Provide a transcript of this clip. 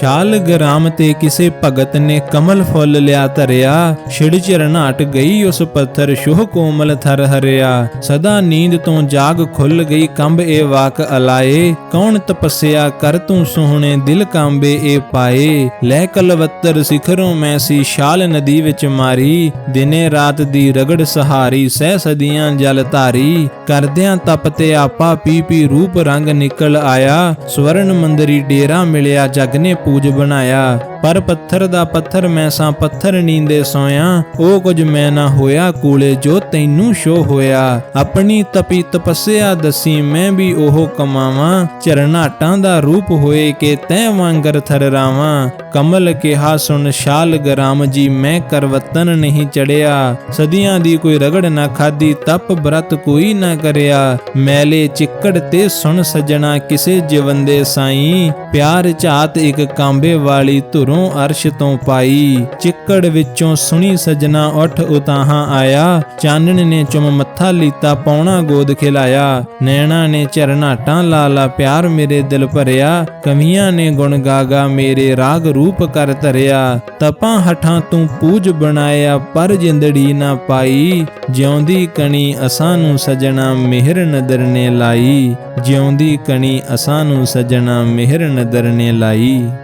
ਸ਼ਾਲ ਗ੍ਰਾਮ ਤੇ ਕਿਸੇ ਭਗਤ ਨੇ ਕਮਲ ਫੁੱਲ ਲਿਆ ਧਰਿਆ। ਛਿੜ ਚਰਨਾਟ ਗਈ ਉਸ ਪੱਥਰ ਸ਼ੋਹ ਕੋਮਲ ਥਰ ਹਰਿਆ। ਸਦਾ ਨੀਂਦ ਤੋਂ ਜਾਗ ਖੁੱਲ ਗਈ, ਕੰਬ ਏ ਵਾਕ ਅਲਾਏ। ਕੌਣ ਤਪੱਸਿਆ ਕਰ ਤੂੰ ਸੋਹਣੇ ਦਿਲ ਕਾਂਬੇ ਇਹ ਪਾਏ। ਲੈ ਕਲਵੱਤਰ ਸਿਖਰੋਂ ਮੈਂ ਸੀ ਸ਼ਾਲ ਨਦੀ ਵਿੱਚ ਮਾਰੀ। ਦਿਨੇ ਰਾਤ ਦੀ ਰਗੜ ਸਹਾਰੀ, ਸਹਿ ਸਦੀਆਂ ਜਲ ਧਾਰੀ। ਕਰਦਿਆਂ ਤਪ ਤੇ ਆਪਾ ਪੀ ਪੀ ਰੂਪ ਰੰਗ ਨਿਕਲ ਆਇਆ। ਸਵਰਨ ਮੰਦਰੀ ਡੇਰਾ ਮਿਲਿਆ ਜਗ ਨੇ ਪੂਜ ਬਣਾਇਆ। ਪਰ ਪੱਥਰ ਦਾ ਪੱਥਰ ਮੈਂ ਸਾਂ ਪੱਥਰ ਨੀਂਦੇ ਸੋਇਆ, ਉਹ ਕੁਝ ਮੈਂ ਨਾ ਹੋਇਆ, ਕੂਲੇ ਜੋ ਤੈਨੂੰ ਸ਼ੋ ਹੋਇਆ। ਆਪਣੀ ਤਪੀ ਤਪੱਸਿਆ ਦਸੀ ਮੈਂ ਵੀ ਉਹ ਕਮਾਵਾਂ ਚਰਨਾਟਾਂ ਦਾ ਰੂਪ ਹੋਏ ਕੇ ਤੈ ਵਾਂਗਰ ਥਰਰਾਵਾਂ। ਕਮਲ ਕਿਹਾ, ਸੁਣ ਸ਼ਾਲ ਗਰਾਮ ਜੀ, ਮੈਂ ਕਰਵਤਨ ਨਹੀਂ ਚੜਿਆ। ਸਦੀਆਂ ਦੀ ਕੋਈ ਰਗੜ ਨਾ ਖਾਦੀ ਤਪ ਬ੍ਰਤ ਕੋਈ ਨਾ ਕਰਿਆ। ਮੈਲੇ ਚਿੱਕੜ ਤੇ ਸੁਣ ਸਜਣਾ, ਕਿਸੇ ਜਵੰਦੇ ਸਾਈ। ਪਿਆਰ ਝਾਤ ਇੱਕ ਕਾਂਬੇ ਵਾਲੀ ਧੁਰ ਅਰਸ਼ ਤੋਂ ਪਾਈ, ਚਿੱਕੜ ਵਿੱਚੋਂ ਸੁਣੀ ਸਜਣਾ ਉੱਠ ਉਤਾਹਾਂ ਆਇਆ। ਚਾਨਣ ਨੇ ਚੁੰਮ ਮੱਥਾ ਲੀਤਾ, ਪੌਣਾ ਗੋਦ ਖਿਲਾਇਆ। ਨੈਣਾ ਨੇ ਚਰਨਾਟਾਂ ਲਾਲਾ, ਪਿਆਰ ਮੇਰੇ ਦਿਲ ਭਰਿਆ। ਕਮੀਆਂ ਨੇ ਗੁਣ ਗਾਗਾ, ਮੇਰੇ ਰਾਗ ਰੂਪ ਕਰ ਧਰਿਆ। ਤਪਾਂ ਹਠਾਂ ਤੂੰ ਪੂਜ ਬਣਾਇਆ, ਪਰ ਜਿੰਦੜੀ ਨਾ ਪਾਈ। ਜਿਉਂਦੀ ਕਣੀ ਅਸਾਂ ਨੂੰ ਸਜਣਾ, ਮਿਹਰ ਨਦਰ ਨੇ ਲਾਈ। ਜਿਉਂਦੀ ਕਣੀ ਅਸਾਂ ਨੂੰ ਸਜਣਾ, ਮਿਹਰ ਨਦਰ ਨੇ ਲਾਈ।